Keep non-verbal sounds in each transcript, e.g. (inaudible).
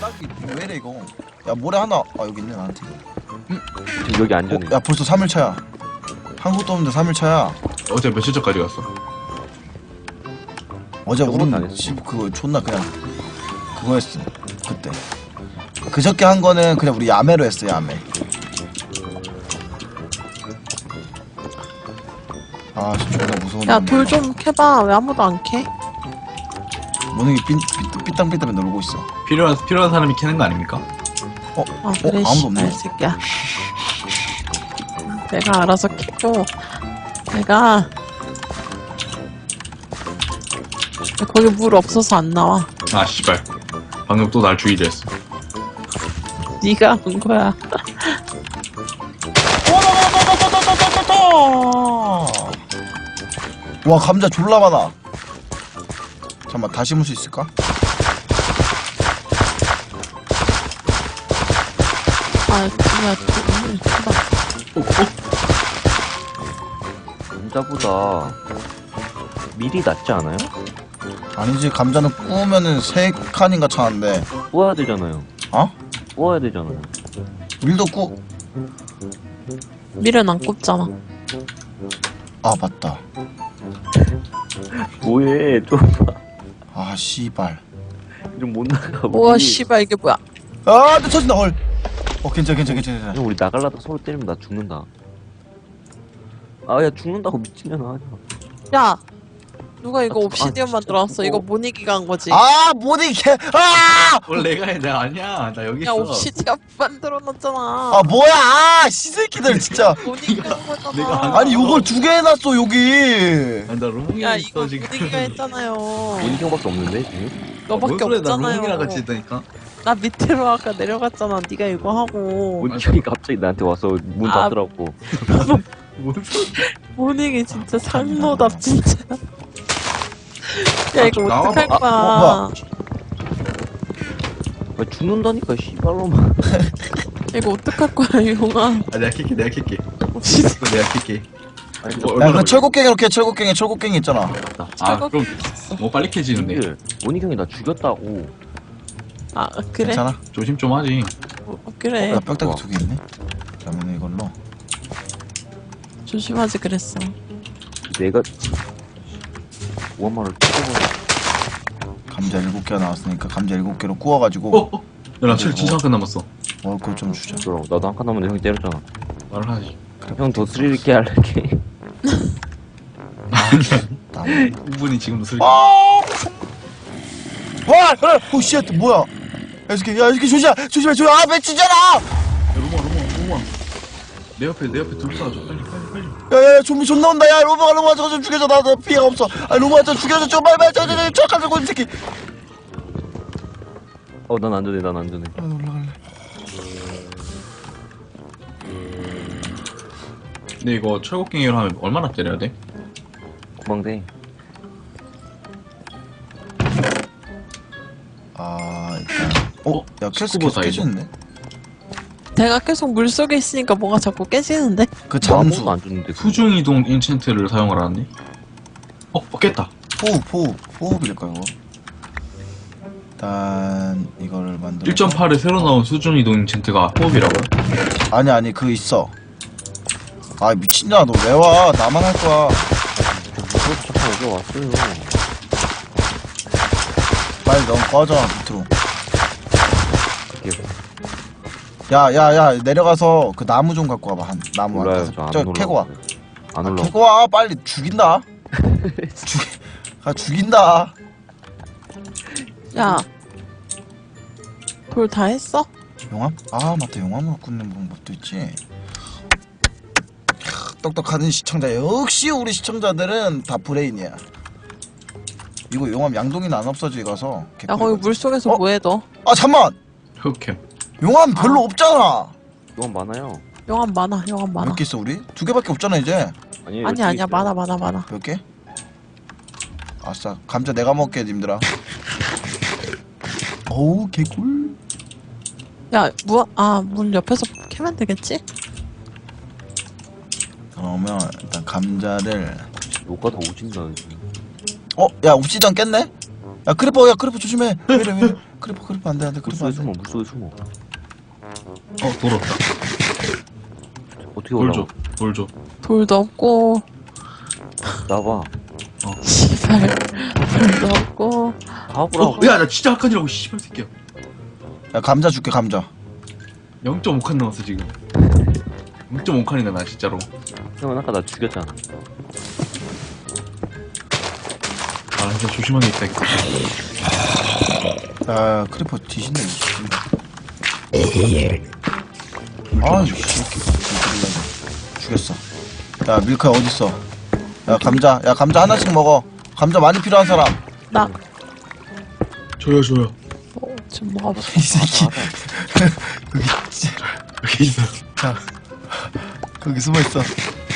바닥이 왜 이래 이거? 야 모래 하나. 아 여기 있네 나한테. 지금 여기 어, 안전해. 야 벌써 3일차야. 한국도 없는데 3일차야. 어제 며칠 전까지 갔어. 어제 안 우린 했어. 집 그거 존나 그냥 그거 했어 그때. 그저께 한 거는 그냥 우리 야매로 했어 야매. 아 진짜 존나 무서운 야돌좀 캐봐. 왜 아무도 안 캐? 모닝이 삐, 삐, 삐땅삐땅 놀고 있어 필요한 필요한 사람이 캐는 거 아닙니까? 아 그래 아무도 없네. 씨발 새끼야 내가 알아서 캐고 내가 거기 물 없어서 안 나와 아 씨발. 방금 또날 주의를 했어. 네가 한 거야 와 감자 졸라 많아 잠깐만 다시 물수 있을까? 물 캐봐 감자보다 밀이 낫지 않아요? 아니지 감자는 구우면은 세 칸인가 차는데 구워야 되잖아요. 어? 구워야 되잖아요. 밀도 구... 밀은 안 굽잖아 아 맞다 (laughs) 뭐해? 아 씨발 좀못 나가. 우와 우리. 씨발 이게 뭐야 아, 내 터진다 헐. 어, 괜찮아, 괜찮아, 괜찮아. 괜찮아. 형 우리 나갈라다 서로 때리면 나 죽는다. 아 야 죽는다고 미친년아. 야 누가 이거 아, 옵시디언 아, 만들었어 진짜. 이거 모니기가 한 거지 아, 모니 개. 아, 원래 내가 해, 내가 아니야. 나 여기 야 있어. 옵시디언 만들어 놨잖아 아 뭐야? 아, 씨새끼들 진짜. 모니기가 한 거잖아 아니, 요걸 두 개 해놨어 여기. 아니, 나 로몽이 야 있어 이거 지금. 모니기가 했잖아요 원희형밖에 없는데 지금? 너밖에 뭔 소리야, 나 없잖아요 로몽이랑 같이 있다니까. 나 밑으로 아까 내려갔잖아 네가 이거 하고 원희형이 갑자기 나한테 와서 문 아. 닫더라고. 뭔 (laughs) 소리? 모닝이 진짜 상노답 진짜 야 이거 나와봐. 어떡할 아, 거야 어, 아, 죽는다니까 씨발로만. (laughs) 이거 어떡할 거야 용아 아 내가 킬게 내가 킬게. 이거 내가 킬게. 아니, 이거 야, 얼마나 그 철곡갱이로 캐, 철곡갱이, 철곡갱이 있잖아. 아 그럼 뭐 빨리 캐지는데. 원희 원희형이 나 죽였다고. 아 그래? 괜찮아. 조심 좀 하지. 어, 그래 나 뼈다귀 두 개 있네. 그러면 이걸로. 조심하지 그랬어 내가 오한마를 죽여버려. 감자 일곱 개가 나왔으니까 감자 일곱 개로 구워가지고 어? 어? 야나 칠 진짜 한 칸 남았어. 먹을 거좀 주자. 그럼 나도 한 칸 남았는데 형이 때렸잖아. 말을 하지. 형 더 스릴 있게 할게. 나. (laughs) (laughs) 이분이 지금도 슬. 아! 와! 와! 오 씨, 뭐야? 야, 이 새끼, 야, 이 새끼 조심해, 조심해, 조심해. 아, 맺히잖아. 로몽 로몽 로몽. 내 옆에 내 옆에 둘 쏴줘 빨리 빨리 빨리. 야, 야, 좀비 존나 온다. 야, 로마가 로마 저거 좀 죽여줘. 나, 나 피해가 없어. 아, 로마 저 죽여줘. 좀 빨리 빨리 저, 저, 저, 저, 가지고 이 새끼. 어 난 안전해 난 안전해. 아, 나 올라갈래. 근데 이거 철곡갱이로 하면 얼마나 때려야 돼? 구멍대. 어, 어? 야, 캐스 스쿠버 계속 다이버. 깨지는데? 내가 계속 물 속에 있으니까 뭐가 자꾸 깨지는데 그 뭐 잠수. 아무것도 안 줬는데. 수중 이동 인챈트를 사용을 하네. 어, 어 깼다. 호흡, 호흡, 호흡일까 이거? 일단 이거를 만들어. 1.8에 새로 나온 수중 이동 인챈트가 호흡이라고요? 아니 아니 그 있어. 아 미친년아 너 왜 와? 나만 할 거야. 그래서 잠깐 여기 왔어요. 빨리 넌 꺼져 밑으로. 이게 야야야 내려가서 그 나무 좀 갖고 와봐 한 나무 한 몰라요. 다섯. 저안 저 올라. 캐고 와. 안 아, 올라. 캐고 와 빨리 죽인다. (laughs) 죽. 아 죽인다. 야 돌 다 했어? 용암? 아 맞다 용암으로 굽는 방법도 있지. 캬, 똑똑하는 시청자 역시 우리 시청자들은 다 브레인이야. 이거 용암 양동이는 안 없어지 가서. 야 거기 물 속에서 어? 뭐해 너 아 잠만 흑캠. 용암 별로 없잖아. 이건 많아요. 영암 많아 영암 많아 몇 개 있어 우리? 두 개밖에 없잖아 이제. 아니 아니야 아니야 많아 많아 많아 몇 개? 아싸 감자 내가 먹게 님들아. (laughs) 어우 개꿀. 야무아문 옆에서 캐면 되겠지? 그러면 일단 감자를 녹가 더 오진다. 어? 야 옵시전 깼네? 야 크리퍼 야 크리퍼 조심해 왜 이래 왜 이래 크리퍼 크리퍼 안돼 안돼 크리퍼 물속에 안돼 숨어 물속에 숨어 어, 돌 없다. 어떻게 돌 올라가 줘. 돌 줘. 돌도 없고 나봐 씨발 돌도 없고 어, 야, 나 진짜 악한이라고, 씨발 새끼야. 야 감자 줄게 감자 0.5칸 남았어, 지금. 0.5칸이다, 나 진짜로. 형은 아까 나 죽였잖아 아, 진짜 조심하게 있다, 이거. 야 크리퍼 뒤신 네 아이 새끼 죽였어. 야 밀크야 어딨어? 야 감자. 야 감자 하나씩 먹어. 감자 많이 필요한 사람. 나 줘요, 줘요. 어, 지금 뭐가 없어 이 새끼. 여기 (laughs) 진짜. 여기 있어. 자 거기 숨어있어.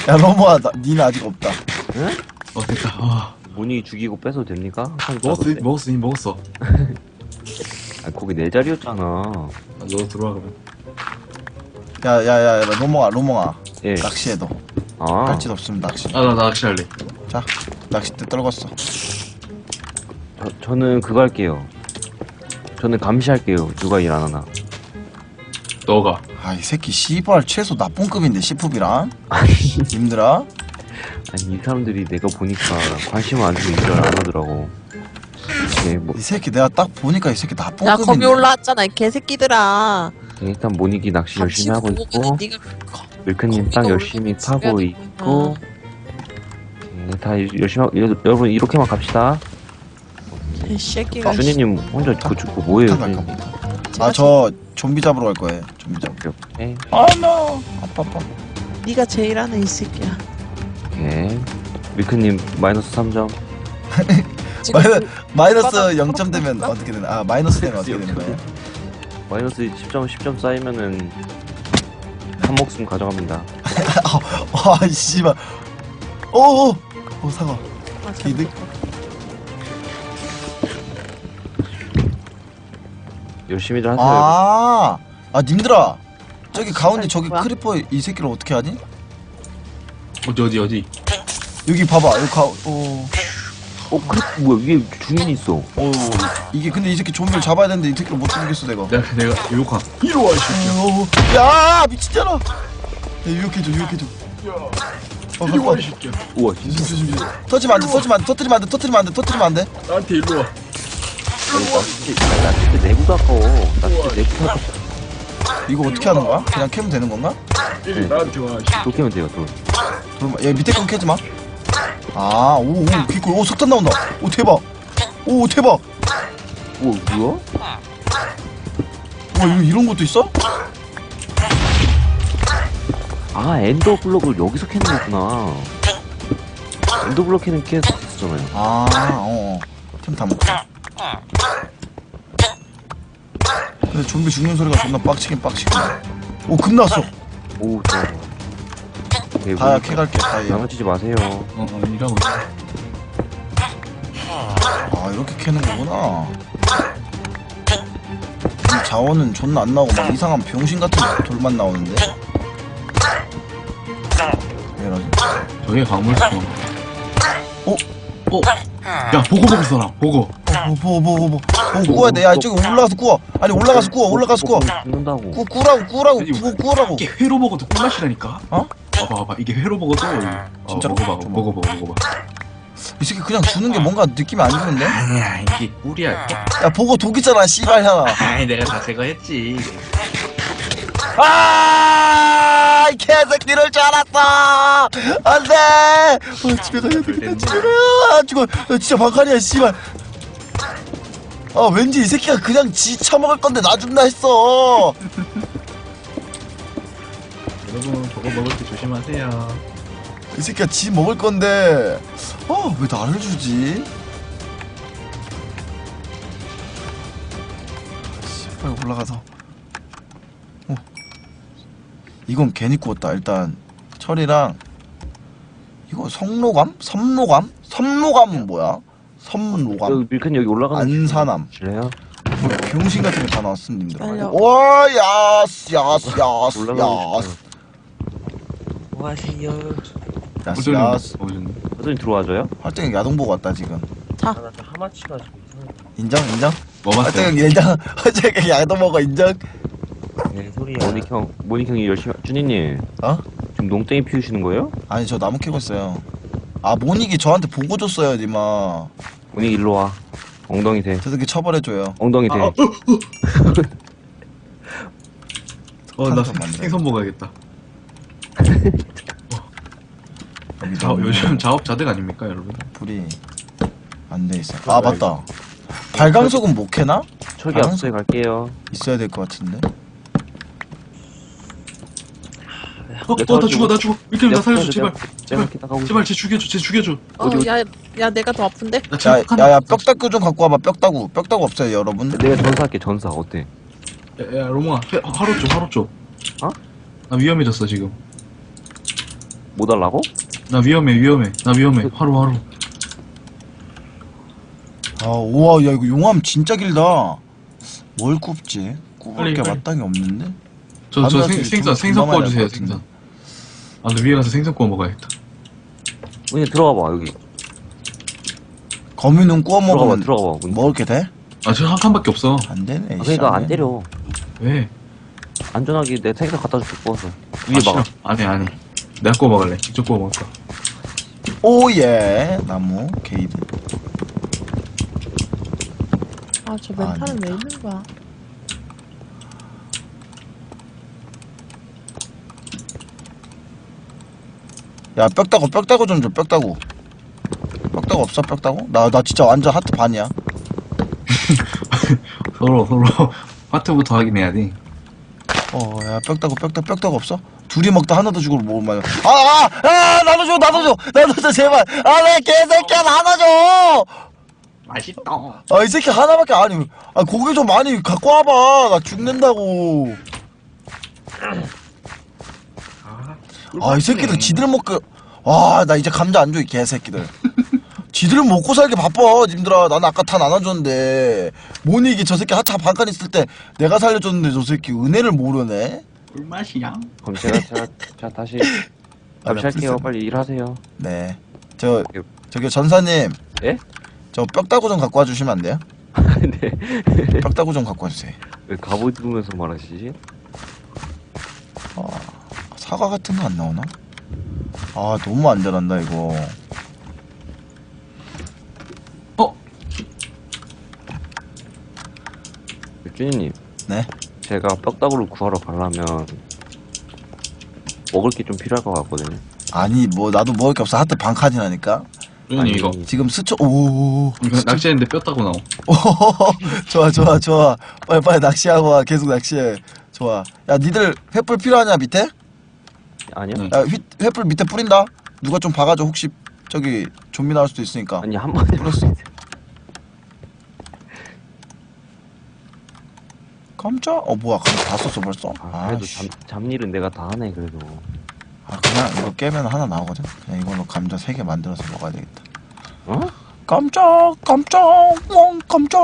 야 로모아 나, 니는 아직 없다. 응? 어, 됐다. 아, 문이 죽이고 뺏어도 됩니까? 항상 먹었어, 이미 먹었어. (laughs) 아 거기 내 자리였잖아. 아, 너 들어와, 그러면. 야야 야 로몽아 로몽아. 예. 낚시해도. 아. 할짓 없으면 낚시. 아, 나, 나 낚시할래. 자 낚싯대 떨궜어. 저, 저는 그거 할게요. 저는 감시할게요 누가 일 안 하나. 너가. 아 이 새끼 씨발 최소 나쁜 급인데 시프비랑 아니. 님들아? 아니 이 사람들이 내가 보니까 관심을 안 주고 일을 안 하더라고 네, 뭐. 이 새끼 내가 딱 보니까 이 새끼 야 나쁜급인데 거기 올라왔잖아 이 개새끼들아. 일단 모니기 낚시 열심히 하고 있고 네가 밀크님 땅 열심히 파고 있고. 네, 다 열- 열심히 하고 여- 여러분 이렇게만 갑시다. 개새끼가. 준이님 혼자 그거 죽고 뭐예요 폭탄 갈까 준이님? 보다. 아저 좀비 잡으러 갈 거예요 좀비 잡으러. 오케이 아나! 아빠 아빠. 네가 제일 하는 이 새끼야. 오케이 밀크님 마이너스 3점 (laughs) 지금 마이너- 마이너스 바닥 0점 되면? 어떻게 되나 아 마이너스 되면 어떻게 되는 거예요 마이너스 10점 10점 쌓이면은 한 목숨 가져갑니다 (laughs) 아 씨발 오오 오 사과 아, 잘 이득? 열심히들 하세요 아, 아 님들아 저기 가운데 저기 뭐야? 크리퍼 이 새끼를 어떻게 하니? 어디, 어디, 어디. 여기 봐봐 여기 가, 오, 어 그래 뭐야 위에 주인이 있어 오 이게 근데 이 새끼 좀비를 잡아야 되는데 이 새끼를 못 죽이겠어 내가 내가, 내가 유혹한. 이리 와, 이 새끼야. 오, 야 미친잖아 야 유혹해줘 유혹해줘 어 이리 갖고 와, 와이 새끼야. 우와 조심 조심 조심 터지면 안돼 터지면 안돼 터뜨리면 안돼 터뜨리면 안돼 터뜨리면 안돼 나한테 일로 와. 나 진짜 나 진짜 내구도 아까워 나 진짜 내구도 아까워 이거 어떻게 하는 거야? 그냥 캐면 되는 건가? 이리 나한테 와, 이돌 깨면 돼요 돌 돌, 야 밑에 건 캐지 마. 아, 오, 오, 개꿀. 오, 석탄 나온다. 오, 대박. 오, 대박. 우와 뭐야? 와, 이거 이런 것도 있어? 아 엔더 블럭을 여기서 캐는 거구나 엔더 블럭 캐는 계속 있었잖아요 아, 어. 템다 먹자. 근데 좀비 죽는 소리가 존나 빡치긴 빡치긴. 오, 금 났어. 오 좋아 좋아 네, 다야, 뭐, 캐갈게, 다야. 양아치지 마세요 어, 어, 일하고 있어. 아, 이렇게 캐는 거구나. 이 자원은 존나 안 나오고 막 이상한 병신 같은 돌만 나오는데. 왜 이러지? 저게 광물 스폰. 어? 어? 야, 보고 보고. 어, 뭐, 뭐, 뭐, 뭐. 어, 구워야 돼. 야, 저기 올라가서 구워. 아니, 올라가서 구워, 올라가서 구워. 죽는다고 구, 구라고, 구라고, 구, 구라고. 이게 회로 먹어도 꿀맛이라니까? 어? 봐봐, 봐봐. 이게 회로 먹어도. 어, 진짜로? 먹어봐, 좀 먹어봐, 먹어봐. 이 새끼 그냥 주는 게 뭔가 느낌이 안 좋은데? 아니야, 이게 꿀이야. 야 보고 독 있잖아 씨발야 아이, 내가 다 제거했지. 아, 이 개새끼를 줄 알았어! 안 돼! 어, 집에 가야 돼. 집에 가! 아, 죽어. 야, 진짜 방칼이야, 씨발. 아, 왠지 이 새끼가 그냥 지 처먹을 건데 놔준다 했어. 여러분, 저거 먹을 때 조심하세요. 이 새끼가 지 먹을 건데, 어, 왜 나를 주지? 씨발, 올라가서. 어. 이건 괜히 구웠다. 일단, 철이랑, 이거 성로감? 섬로감? 섬로감은 뭐야? 섬로감? 여기 밀크님 여기 올라가는 안산함. 줄래요? 뭐 병신 같은 게 다 나왔음, 님들. 와, 야스, 야스, 야스, 올라가고 야스. 뭐하세요? 야스, 야스. 어선이 들어와줘요? 활동이 야동 보고 왔다, 지금. 자 아, 나저 하마치 가 지고 이상해. 인정? 인정? 뭐 봤어요? 하여튼 일단 어제 양도 먹어 인정 네, 소리야. 모닉 형, 모닉 형이 열심히, 준이님. 어? 지금 농땡이 피우시는 거예요? 아니 저 나무 캐고 있어요 아 모닉이 저한테 보고 줬어요 니마 모닉 일로 와. 엉덩이 대. 저 새끼 처벌해줘요 엉덩이 대. 아, 어, 어, 나 한참 만들어요. 생선 먹어야겠다. 여기 자, 요즘 자업자득 아닙니까, 여러분? 불이 안 돼 있어 아 맞다 발광석은 못 캐나? 철기 아, 앞서에 갈게요. 있어야 될 것 같은데 어, 어, 나 죽어, 나 죽어. 이렇게 나 살려줘, 제발. 제발 제발, 쟤 죽여줘, 쟤 죽여줘. 어, 어디? 야, 야, 내가 더 아픈데? 나 지금 야야 야 뼈다구 좀 갖고 와봐 뼈다구 뼈다구 없어요 여러분 내가 전사할게 전사 어때? 야, 야, 로몽아, 회- 하루 쪽, 하루 쪽. 어? 나 위험해졌어, 지금. 뭐 달라고? 나 위험해, 위험해. 나 위험해. 하루, 하루. 아 우와 야 이거 용암 진짜 길다 뭘 굽지? 굽을 빨리, 게 빨리. 마땅히 없는데? 저, 저 생, 생선, 좀 생선 구워주세요. 생선. 아, 나 위에 가서 생선 구워 먹어야겠다. 문이 들어가 봐 여기. 거미 눈 구워 들어가 봐 먹으면 들어가 봐. 문이. 먹을 게 돼? 아, 저 한 칸밖에 없어. 안 되네 아, 그러니까 안 때려. 왜? 안전하게 내 생선 갖다 줄게 구워서. 위에 아, 싫어. 봐. 아니, 아니. 내가 구워 먹을래. 직접 구워 먹을 거야. 오예 나무 게이드 아, 저 멘탈은 왜 있는 거야? 야 뼈다구 뼈다구 좀줘 뼈다구 뼈다구 없어 뼈다구? 나나 진짜 완전 하트 반이야 (laughs) 서로, 서로. 파트부터 확인해야 돼. 어야 뼈다구 뼈다구 뼈다구 없어? 둘이 먹다 하나 더 주고 먹으면 아아 아, 나도 줘 나도 줘 나도 줘 제발. 아내 개새끼야 나도 줘. 맛있다. 아 이 새끼 하나밖에 아니 아 고기 좀 많이 갖고 와봐. 나 죽는다고. 아 이 새끼들 지들 먹고 와나 이제 감자 안 줘 이 개새끼들. 지들 먹고 살기 바빠 님들아. 나는 아까 다 나눠줬는데. 모닉이 저 새끼 하타 반칸 있을 때 내가 살려줬는데 저 새끼 은혜를 모르네 꿀맛이야. 그럼 제가 제가 제가 다시 아, 다시 할게요. 빨리 일하세요. 네 저 저기 전사님 예? 저 뼈다구 좀 갖고 와주시면 안 돼요? 네. (laughs) 뼈다구 좀 갖고 와주세요 왜 갑오두면서 말하시지? 아, 사과 같은 거 안 나오나? 아 너무 안전한다 이거 어? 준이님. 네? 제가 뼈다구를 구하러 가려면 먹을 게 좀 필요할 것 같거든요. 아니 뭐 나도 먹을 게 없어. 하트 반 칸이라니까. 준이 아니, 이거. 지금 스쳐 오 이거 낚시했는데 뼈 따고 나오. (laughs) 좋아 좋아 좋아. 빨리 빨리 낚시하고 와. 계속 낚시해. 좋아. 야 니들 횃불 필요하냐 밑에? 아니요? 네. 야 휘, 횃불 밑에 뿌린다. 누가 좀 봐가지고 혹시 저기 좀비 나올 수도 있으니까. 아니 한 번에 뿌렸어 깜짝 어 뭐야 그럼 다 썼어 벌써? 아, 그래도 아씨. 잡, 잡일은 내가 다 하네 그래도. 아 그냥 이거 깨면 하나 나오거든? 그냥 이걸로 감자 3개 만들어서 먹어야 되겠다. 어? 깜짝 깜짝 왕 깜짝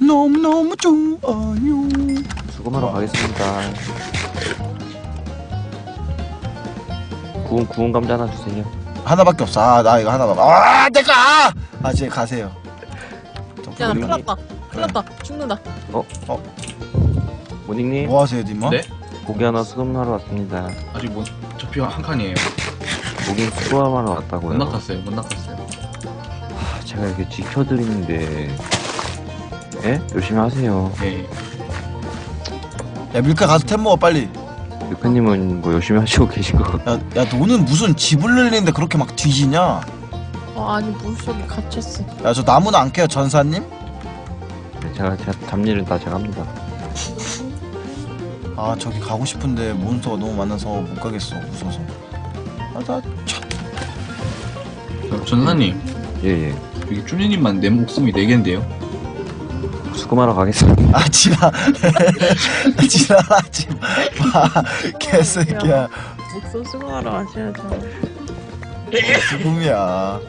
너무너무 좋아요. 수금하러 가겠습니다. 구운 구운 감자 하나 주세요. 하나밖에 없어. 아 나 이거 하나만 아 내가! 아 이제 가세요. 저 야, 나 큰일 났다. 큰일 났다. 죽는다. 모닝님 뭐 하세요 님아? 네? 고기 하나 수금하러 왔습니다. 아직 뭐, 저표 한 칸이에요. 고기 수금하러 못 왔다고요. 낚았어요, 못 낚았어요. 아, 제가 이렇게 지켜드리는데. 예? 열심히 하세요. 네. 야 밀카 가서 템 먹어 빨리 대표님은 뭐 열심히 하시고 계신 거. 야, 야 너는 무슨 집을 늘리는데 그렇게 막 뒤지냐 어, 아니, 물속에 갇혔어. 야 저 나무는 안 깨요 전사님? 네, 제가 제가 잡일은 다 제가 합니다. 아 저기 가고 싶은데 몬스터가 너무 많아서 못 가겠어 무서워서 아나참 저, 전사님, 예예. 여기 쭈니님만 내 목숨이 4 개인데요? 수금하러 가겠습니다. 아 지랄 (laughs) 지랄하지 마 개새끼야 목숨 수고하러 가셔야죠. 죽음이야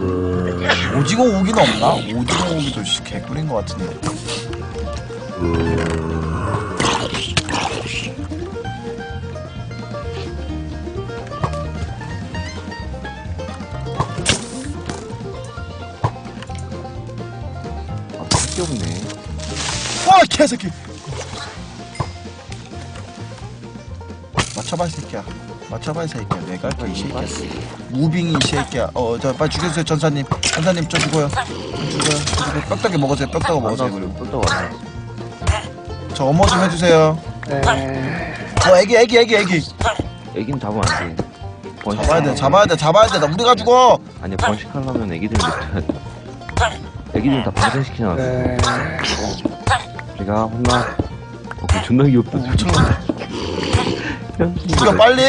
오징어 오기는 없나? 오징어 오기도 개꿀인 것 같은데. 아, 밖에 없네. 아, 개새끼! 맞춰봐, 이 새끼야. 맞춰봐 이 새끼야 내가 이 새끼야 무빙이 이 새끼야 어저 빨리 죽여주세요 전사님 전사님 저 죽어요 저 죽어요 저 죽어요 뼈다귀 먹으세요 뼈다귀 안 먹으세요. 그리고 또 왔어. 저 어머 좀 해주세요 어 애기 애기 애기 애기 애기는 잡으면 안 돼. 번식- 잡아야 돼 잡아야 돼 잡아야 돼나 우리가 죽어 아니 번식하려면 애기들이 못해야 돼. 애기들은 다 방생시키나. 제가 혼나. 어, 그 존나 귀엽다. 형, 죽여 빨리!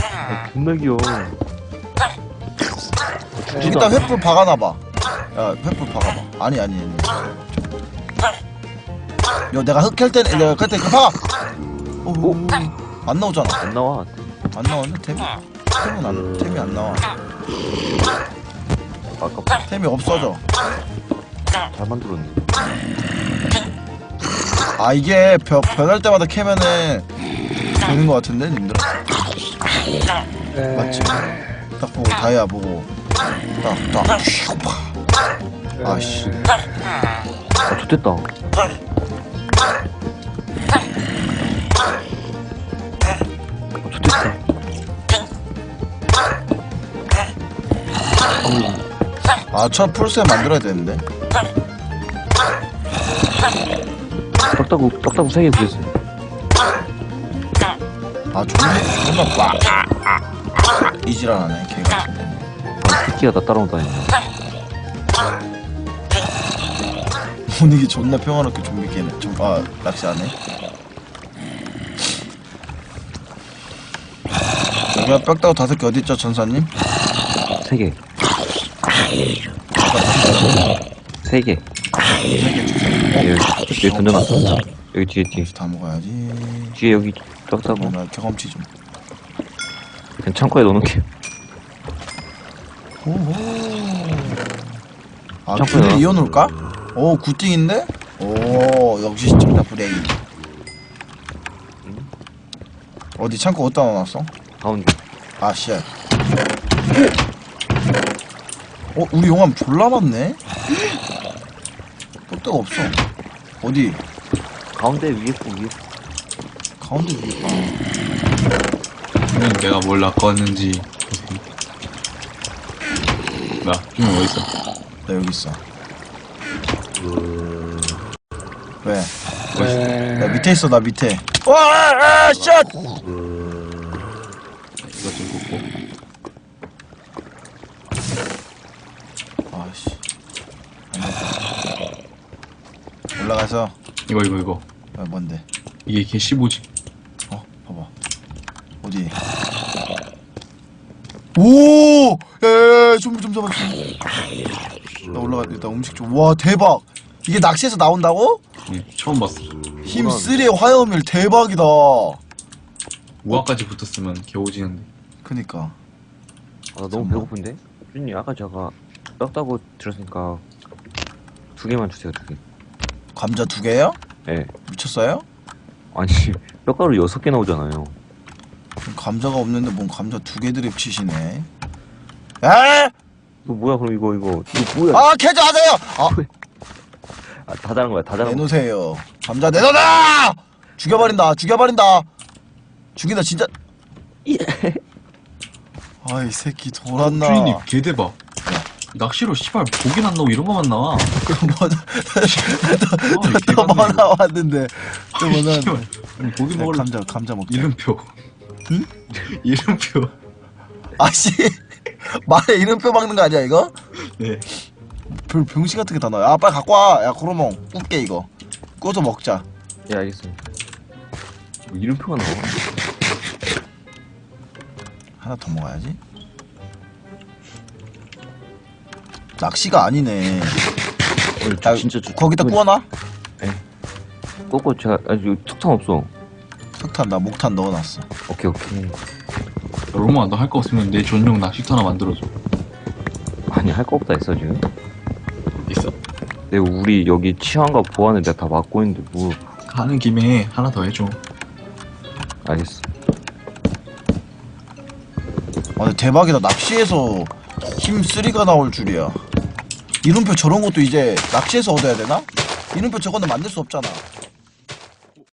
아, 존나 귀여워. 여기다 횃불 박아놔봐. 야 횃불 박아봐. 아니 아니 아니. 야 내가 흑할 때는 내가 그때 그 박아 오, 안 나오잖아. 안 나와. 안 나왔네? 템이 템은 안 템이 안 나와. 아까 템이 없어져. 잘 만들었네. 아 이게 변, 변할 때마다 캐면은 되는 것 같은데 님들 맞지 딱 보고 다이아 보고 딱딱 아씨 아, 좋됐다. 아, 좋됐다. 아첫 풀셋 만들어야 되는데 떡다구, 떡다구 3개 구했어요. 아 존나 존나 빡 이지랄하네 걔가 아, 새끼가 나 따라온다니. 분위기 존나 평화롭게 좀비 깨네 좀아 낚시 안해 여기가 뼈다구 다섯 개 어딨죠 전사님? 3개. 3개. 세개 주세요 여기, 여기 던져놨어. 여기 뒤에, 뒤에. 다 먹어야지 뒤에 여기 떡다구. 나 경험치 좀 그냥 창고에 넣어놓을게요. 오호. 아, 잠깐만요. 균을 이어놓을까? 오, 굿띵인데? 오, 역시 시청자 브레인. 어디 창고 어디다 넣어놨어? 가운데. 아, 씨. 어, 우리 용암 졸라 많네? 볼 데가 없어. 어디? 가운데 위에 거, 위에 거. 가운데 위에. 그러면 내가 뭘 낚았는지. 나 주문 어디 있어? 나 여기 있어. 왜? 나 밑에 있어, 나 밑에. 와, 아, 샷! 이거 좀 굽고. 아씨. 올라가서 이거 이거 이거. 아, 뭔데? 이게 걔 15지. 어, 봐봐. 어디? 오! 에, 좀, 좀 잡아, 좀. 나 올라가, 일단 음식 좀. 와, 대박! 이게 낚시에서 나온다고? 예, 처음 봤어. 힘 3의 화염일 대박이다. 우아까지 붙었으면 겨우지는데. 그니까. 아, 나 너무 배고픈데? 주님, 아까 제가 떡다구 들었으니까 두 개만 주세요, 두 개. 감자 두 개요? 예. 미쳤어요? 아니, (laughs) 뼈가루 여섯 개 나오잖아요. 감자가 없는데 뭔 감자 두 개 드립 치시네. 에? 이거 뭐야, 그럼 이거, 이거. 이거 뭐야? 아, 캐지 하세요! 아, 아, 다 다른 거야, 다 다른 거. 내놓으세요. 감자 내놔라! 죽여버린다, 죽여버린다. 죽인다, 진짜. 아이 새끼 돌았나. 주인님 개 대박. 낚시로 씨발 고기는 안 나오고 이런 거만 나와. 그럼 뭐, 아, 이또뭐 나왔는데. 또 뭐. 아니, 고기 야, 먹을 감자, 감자 먹자. 이름표. 응? (laughs) 이름표. 아씨, (laughs) 말에 이름표 박는 거 아니야, 이거? 네. 별 병신 같은 게 다 나와. 야, 빨리 갖고 와. 야, 코로몽. 굽게, 이거. 구워서 먹자. 예, 알겠습니다. 뭐 이름표가 나와? 하나 더 먹어야지. 낚시가 아니네. 오늘 야, 진짜 주- 거기다 이거 구워놔? 꼬꼬 제가 아주 석탄 없어. 석탄, 나 목탄 넣어놨어. 오케이 오케이. 로마 너 할 거 없으면 내 전용 낚시터 하나 만들어줘. 아니 할 거 없다 했어 지금. 있어? 내가 우리 여기 치안과 보안을 내가 다 맡고 있는데 뭐 가는 김에 하나 더 해줘. 알겠어. 아, 근데 대박이다. 낚시에서 힘 3가 나올 줄이야. 이름표 저런 것도 이제 낚시에서 얻어야 되나? 이름표 저거는 만들 수 없잖아.